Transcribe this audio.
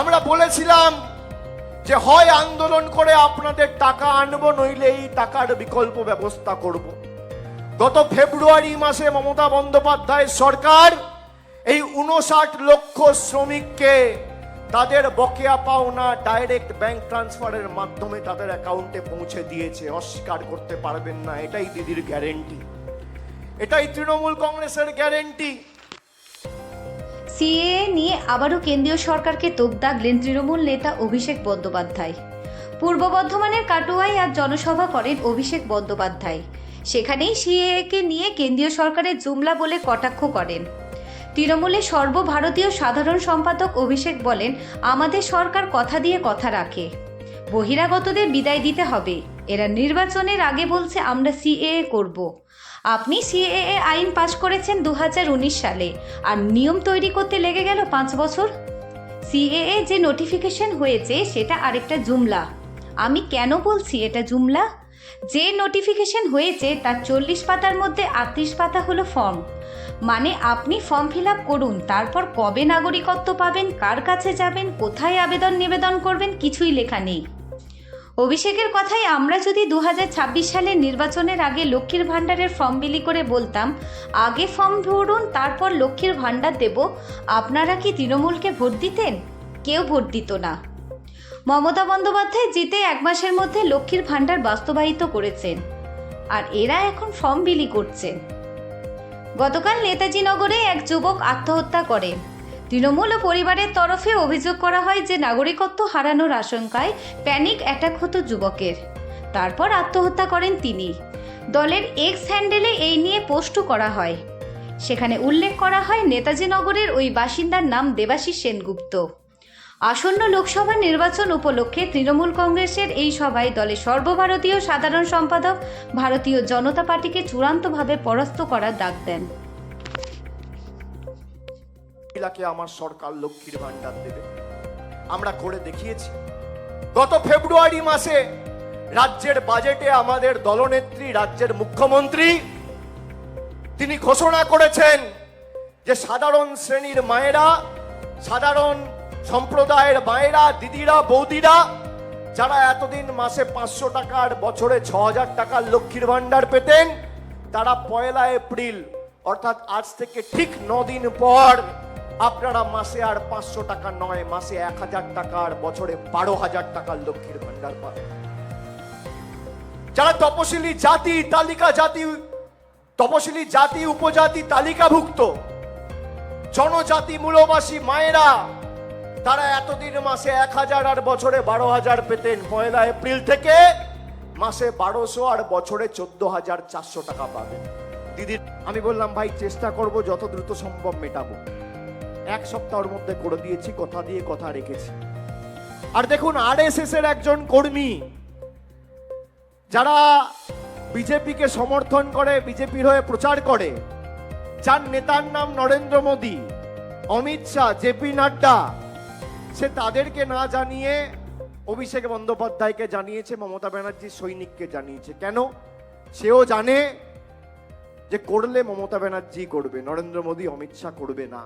আমরা বলেছিলাম যে হয় আন্দোলন করে আপনাদের টাকা আনব, নইলে এই টাকার বিকল্প ব্যবস্থা করব। গত ফেব্রুয়ারি মাসে মমতা বন্দ্যোপাধ্যায় সরকার এই উনষাট লক্ষ শ্রমিককে তাদের বকেয়া পাওনা ডাইরেক্ট ব্যাংক ট্রান্সফারের মাধ্যমে তাদের অ্যাকাউন্টে পৌঁছে দিয়েছে। অস্বীকার করতে পারবেন না, এটাই দিদির গ্যারেন্টি। এটাই তৃণমূল কংগ্রেসের গ্যারেন্টি। নিয়ে আবারও কেন্দ্রীয় সরকারকে তোপ দাগলেন তৃণমূল নেতা অভিষেক বন্দ্যোপাধ্যায়। পূর্ব বর্ধমানের কাটোয়ায় আজ জনসভা করেন অভিষেক বন্দ্যোপাধ্যায়। সেখানেই সিএএকে নিয়ে কেন্দ্রীয় সরকারের জুমলা বলে কটাক্ষ করেন। তৃণমূলের সর্বভারতীয় সাধারণ সম্পাদক অভিষেক বলেন, আমাদের সরকার কথা দিয়ে কথা রাখে। বহিরাগতদের বিদায় দিতে হবে। এরা নির্বাচনের আগে বলছে, আমরা সিএএ করব। আপনি সিএএ আইন পাশ করেছেন দু হাজার উনিশ সালে, আর নিয়ম তৈরি করতে লেগে গেল পাঁচ বছর। সিএএ যে নোটিফিকেশন হয়েছে, সেটা আরেকটা জুমলা। আমি কেন বলছি এটা জুমলা? যে নোটিফিকেশন হয়েছে, তার চল্লিশ পাতার মধ্যে আটত্রিশ পাতা হলো ফর্ম মানে আপনি ফর্ম ফিল আপ করুন, তারপর কবে নাগরিকত্ব পাবেন, কার কাছে যাবেন, কোথায় আবেদন নিবেদন করবেন, কিছুই লেখা নেই। অভিষেকের কথাই আমরা যদি দু সালের নির্বাচনের আগে লক্ষ্মীর ভাণ্ডারের ফর্ম বিলি করে বলতাম, আগে ফর্ম ভরুন তারপর লক্ষ্মীর ভাণ্ডার দেব। আপনারা কি তৃণমূলকে ভোট দিতেন? কেউ ভোট দিত না। মমতা বন্দ্যোপাধ্যায় জিতে এক মাসের মধ্যে লক্ষ্মীর ভাণ্ডার বাস্তবায়িত করেছেন। আর এরা এখন ফর্ম বিলি করছেন গতকাল নেতাজি নগরে এক যুবক আত্মহত্যা করেন তৃণমূল ও পরিবারের তরফে অভিযোগ করা হয় যে নাগরিকত্ব হারানোর আশঙ্কায় প্যানিক অ্যাটাক হতো যুবকের। তারপর আত্মহত্যা করেন তিনি। দলের এক্স হ্যান্ডেলে এই নিয়ে পোস্টও করা হয়। সেখানে উল্লেখ করা হয় নেতাজি নগরের ওই বাসিন্দার নাম দেবাশিস সেনগুপ্ত। আসন্ন লোকসভা নির্বাচন উপলক্ষে তৃণমূল কংগ্রেসের এই সভায় দলের সর্বভারতীয় সাধারণ সম্পাদক, ভারতীয় জনতা পার্টিকে চূড়ান্তভাবে পরাস্ত করার ডাক দেন। মহিলাকে আমার সরকার লক্ষ্মীর ভান্ডার দেবে। আমরা করে দেখিয়েছি। গত ফেব্রুয়ারি মাসে রাজ্যের বাজেটে আমাদের দলনেত্রী, রাজ্যের মুখ্যমন্ত্রী, তিনি ঘোষণা করেছেন যে সাধারণ শ্রেণির মায়েরা, সাধারণ সম্প্রদায়ের মায়েরা, দিদিরা, বৌদিরা, যারা এতদিন মাসে পাঁচশো টাকার বছরে ছ হাজার টাকার লক্ষ্মীর ভান্ডার পেতেন, তারা পয়লা এপ্রিল, অর্থাৎ আজ থেকে ঠিক দিন পর আপনারা মাসে আর পাঁচশো টাকা নয়, মাসে এক হাজার টাকা আর বছরে বারো হাজার টাকার লক্ষ্মীর ভান্ডার পাবেন। যারা তপশিলি জাতি, তালিকা জাতি, তপশিলি জাতি, উপজাতি তালিকাভুক্ত, জনজাতি মূলবাসী মায়েরা, তারা এতদিন মাসে এক হাজার আর বছরে বারো হাজার পেতেন। পয়লা এপ্রিল থেকে মাসে বারোশো আর বছরে চোদ্দ হাজার চারশো টাকা পাবেন। দিদির আমি বললাম, ভাই, চেষ্টা করব যত দ্রুত সম্ভব মেটাবো। এক সপ্তাহের মধ্যে করে দিয়েছি, কথা দিয়ে কথা রেখেছি। আর দেখুন আরএসএস এর একজন কর্মী, যারা বিজেপিকে সমর্থন করে, বিজেপির হয়ে প্রচার করে, যার নেতার নাম নরেন্দ্র মোদী, অমিত শাহ জেপি নাড্ডা, সে তাদেরকে না জানিয়ে অভিষেক বন্দ্যোপাধ্যায়কে জানিয়েছে, মমতা ব্যানার্জির সৈনিককে জানিয়েছে। কেন? সেও জানে যে করলে মমতা ব্যানার্জি করবে, নরেন্দ্র মোদী অমিত শাহ করবে না।